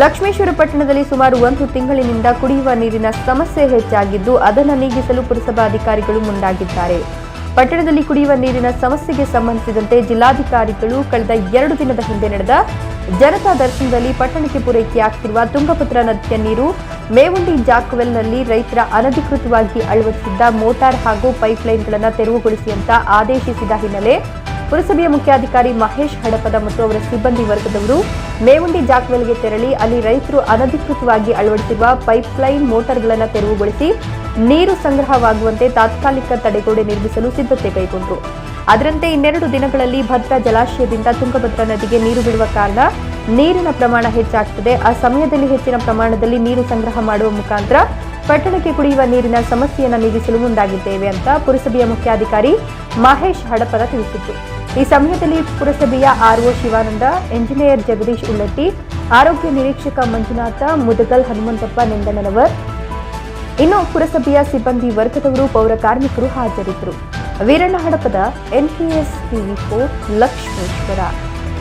ಲಕ್ಷ್ಮೇಶ್ವರ ಪಟ್ಟಣದಲ್ಲಿ ಸುಮಾರು ಒಂದು ತಿಂಗಳಿನಿಂದ ಕುಡಿಯುವ ನೀರಿನ ಸಮಸ್ಯೆ ಹೆಚ್ಚಾಗಿದ್ದು, ಅದನ್ನು ನೀಗಿಸಲು ಪುರಸಭಾಧಿಕಾರಿಗಳು ಮುಂದಾಗಿದ್ದಾರೆ. ಪಟ್ಟಣದಲ್ಲಿ ಕುಡಿಯುವ ನೀರಿನ ಸಮಸ್ಯೆಗೆ ಸಂಬಂಧಿಸಿದಂತೆ ಜಿಲ್ಲಾಧಿಕಾರಿಗಳು ಕಳೆದ ಎರಡು ದಿನದ ಹಿಂದೆ ನಡೆದ ಜನತಾ ದರ್ಶನದಲ್ಲಿ ಪಟ್ಟಣಕ್ಕೆ ಪೂರೈಕೆಯಾಗ್ತಿರುವ ತುಂಗಭದ್ರಾ ನದಿಯ ನೀರು ಮೇವುಂಡಿ ಜಾಕ್ವೆಲ್ನಲ್ಲಿ ರೈತರ ಅನಧಿಕೃತವಾಗಿ ಅಳವಡಿಸಿದ್ದ ಮೋಟಾರ್ ಹಾಗೂ ಪೈಪ್ಲೈನ್ಗಳನ್ನು ತೆರವುಗೊಳಿಸಿ ಅಂತ ಆದೇಶಿಸಿದ ಹಿನ್ನೆಲೆ ಪುರಸಭೆಯ ಮುಖ್ಯಾಧಿಕಾರಿ ಮಹೇಶ್ ಹಡಪದ ಮತ್ತು ಅವರ ಸಿಬ್ಬಂದಿ ವರ್ಗದವರು ಮೇವುಂಡಿ ಜಾಕ್ವೆಲ್ಗೆ ತೆರಳಿ ಅಲ್ಲಿ ರೈತರು ಅನಧಿಕೃತವಾಗಿ ಅಳವಡಿಸಿರುವ ಪೈಪ್ಲೈನ್ ಮೋಟಾರ್ಗಳನ್ನು ತೆರವುಗೊಳಿಸಿ ನೀರು ಸಂಗ್ರಹವಾಗುವಂತೆ ತಾತ್ಕಾಲಿಕ ತಡೆಗೋಡೆ ನಿರ್ಮಿಸಲು ಸಿದ್ಧತೆ ಕೈಗೊಂಡರು. ಅದರಂತೆ ಇನ್ನೆರಡು ದಿನಗಳಲ್ಲಿ ಭದ್ರಾ ಜಲಾಶಯದಿಂದ ತುಂಗಭದ್ರಾ ನದಿಗೆ ನೀರು ಬಿಡುವ ಕಾರಣ ನೀರಿನ ಪ್ರಮಾಣ ಹೆಚ್ಚಾಗುತ್ತದೆ ಆ ಸಮಯದಲ್ಲಿ ಹೆಚ್ಚಿನ ಪ್ರಮಾಣದಲ್ಲಿ ನೀರು ಸಂಗ್ರಹ ಮಾಡುವ ಮುಖಾಂತರ ಪಟ್ಟಣಕ್ಕೆ ಕುಡಿಯುವ ನೀರಿನ ಸಮಸ್ಯೆಯನ್ನು ನೀಗಿಸಲು ಮುಂದಾಗಿದ್ದೇವೆ ಅಂತ ಪುರಸಭೆಯ ಮುಖ್ಯಾಧಿಕಾರಿ ಮಹೇಶ್ ಹಡಪದ ತಿಳಿಸಿದ್ರು. ಈ ಸಮಯದಲ್ಲಿ ಪುರಸಭೆಯ ಆರ್ಒ ಶಿವಾನಂದ, ಎಂಜಿನಿಯರ್ ಜಗದೀಶ್ ಉಳ್ಳಟ್ಟಿ ಆರೋಗ್ಯ ನಿರೀಕ್ಷಕ ಮಂಜುನಾಥ, ಮುದಗಲ್ ಹನುಮಂತಪ್ಪ ನಿಂದನವರ್ ಇನ್ನು ಪುರಸಭೆಯ ಸಿಬ್ಬಂದಿ ವರ್ಗದವರು ಪೌರ ಕಾರ್ಮಿಕರು ಹಾಜರಿದ್ದರು. Veeranna Hadapada NPS TV four Lakshmeshwar.